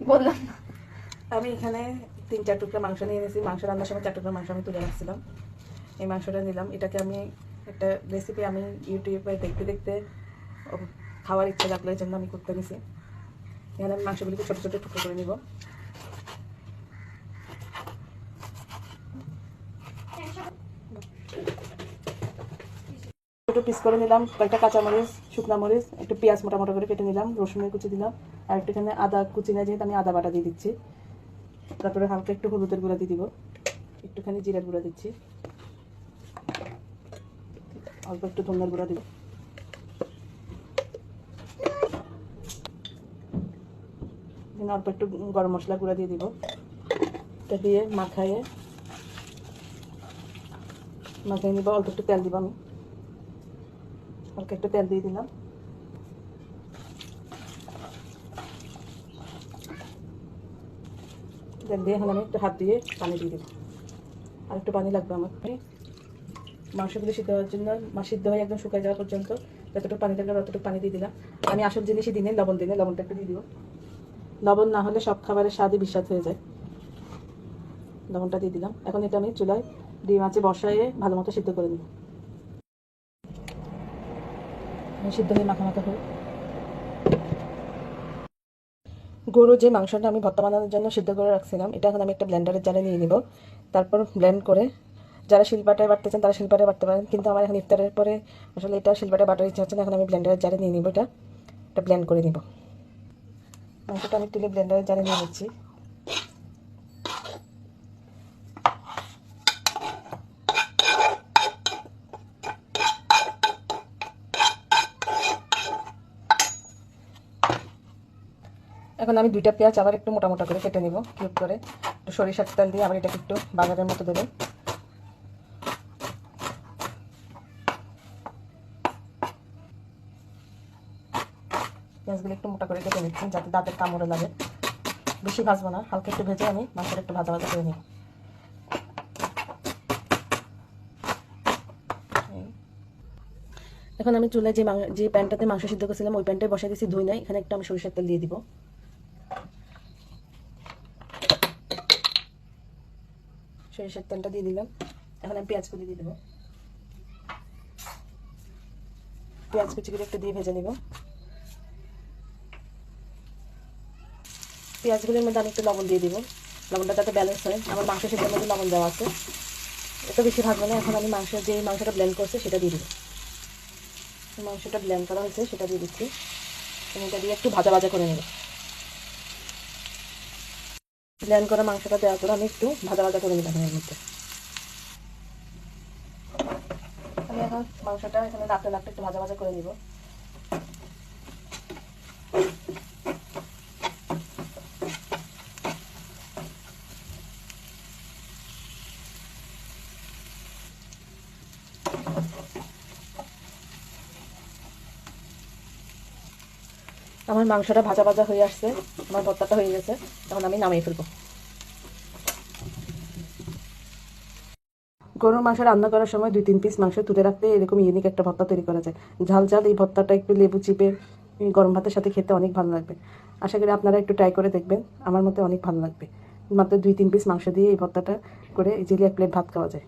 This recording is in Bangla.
বললাম না। আমি এখানে তিন চার টুকরা মাংস নিয়ে নিয়েছি মাংস রান্নার সময় চার টুকরা মাংস আমি তুলে রাখছিলাম। এই মাংসটা নিলাম। এটাকে আমি একটা রেসিপি আমি ইউটিউবে দেখতে দেখতে খাওয়ার ইচ্ছা লাগল এই জন্য আমি করতে নিছি এখানে আমি মাংসগুলিকে ছোটো ছোটো টুকরো করে নিব। ছোটো পিস করে নিলাম, কয়েকটা কাঁচামরিচ, শুকনা মরিচ, একটু পেঁয়াজ মোটা মোটা করে কেটে নিলাম, রসুনের কুচি দিলাম, আর একটু এখানে আদা কুচি না, যেহেতু আমি আদা বাটা দিয়ে দিচ্ছি, তারপরে হালকা একটু হলুদের গুঁড়া দিয়ে দিব, একটুখানি জিরার গুঁড়া দিচ্ছি, অল্প একটু ধনিয়ার গুঁড়া দিব। অল্প একটু গরম মশলা গুঁড়া দিয়ে দিব, এটা দিয়ে মাখাইয়ে মাখাই নিব, অল্প একটু তেল দিব আমি। হালকা একটু তেল দিয়ে দিলাম তেল দিয়ে এখন আমি একটু হাত দিয়ে পানি দিয়ে দেবো আর একটু পানি লাগবে আমার মাংসগুলো সিদ্ধ হওয়ার জন্য মা সিদ্ধ হয়ে একদম শুকায় যাওয়া পর্যন্ত যতটুকু পানি থাকবে ততটুকু পানি দিয়ে দিলাম আমি আসল জিনিসই দিনে লবণ দিনে লবণটা একটু দিয়ে দিব লবণ না হলে সব খাবারের স্বাদই বিস্বাদ হয়ে যায় লবণটা দিয়ে দিলাম এখন এটা আমি চুলায় ডিম আছে বসায়ে ভালো মতো সিদ্ধ করে নিব সিদ্ধ হয়ে মাখা মাখা করে গরু যে মাংসটা আমি ভর্তা বানানোর জন্য সিদ্ধ করে রাখছিলাম, এটা এখন আমি একটা ব্লেন্ডারের জারে নিয়ে নিব। তারপর ব্লেন্ড করে, যারা শিলপাটায় বাটতে চান তারা শিলপাটায় বাটতে পারেন, কিন্তু আমার এখন ইফতারের পরে আসলে এটা শিলপাটায় বাটার ইচ্ছা হচ্ছে না, এখন আমি ব্লেন্ডারের জারে নিয়ে নিব এটা। এটা ব্লেন্ড করে নিব। মাংসটা আমি তুলে ব্লেন্ডারের জারে নিয়ে নিচ্ছি। এখন আমি দুইটা পেঁয়াজ আবার একটু মোটা মোটা করে কেটে নিব কিউব করে। একটু সরিষার তেল দিয়ে আবার এটাকে একটু বাগারের মতো দেবো। পেঁয়াজগুলো একটু মোটা করে কেটে নিচ্ছি, যাতে দাঁতের কামড়ে লাগে। বেশি ভাজবো না, হালকা একটু ভেজে আমি মাংসটা একটু ভাজা ভাজা করে নিই এখন আমি চুলায় যে যে প্যানটাতে মাংস সিদ্ধ করছিলাম, ওই প্যানটায় বসাই দিয়েছি ধুই নাই এখানে একটু আমি সরিষার তেল দিয়ে দিব। সরিষার তেলটা দিয়ে দিলাম। এখন আমি পেঁয়াজ কুচি দিয়ে দেবো। পেঁয়াজ কুচিগুলো একটু দিয়ে ভেজে নিব। পেঁয়াজগুলোর মধ্যে আমি একটু লবণ দিয়ে দিব। লবণটা যাতে ব্যালেন্স হয়। আমার মাংস সেটার মধ্যে লবণ দেওয়া আছে। এত বেশি ভাগ না। এখন আমি মাংস যে মাংসটা ব্লেন্ড করছে সেটা দিয়ে দিব। মাংসটা ব্লেন্ড করা হয়েছে, সেটা দিয়ে দিচ্ছি। এটা দিয়ে একটু ভাজা ভাজা করে নেব। ব্লেন্ড করা মাংসটা দেওয়ার পর আমি একটু ভাজা ভাজা করে দিলাম এর মধ্যে। আমি এখন মাংসটা এখানে নাড়তে নাড়তে একটু ভাজা ভাজা করে নিব। আমার মাংসটা ভাজা ভাজা হয়ে আসছে, আমার ভর্তাটা হয়ে গেছে এখন আমি নামিয়ে ফেলব। গরুর মাংস রান্না করার সময় দুই তিন পিস মাংস তুলে রাখতে এরকম ইউনিক একটা ভর্তা তৈরি করা যায়। ঝাল ঝাল এই ভর্তাটা একটু লেবু চিপে গরম ভাতের সাথে খেতে অনেক ভালো লাগবে। আশা করি আপনারা একটু ট্রাই করে দেখবেন, আমার মতে অনেক ভালো লাগবে। মাত্র দুই তিন পিস মাংস দিয়ে এই ভর্তাটা করে ইজিলি এক প্লেট ভাত খাওয়া যায়।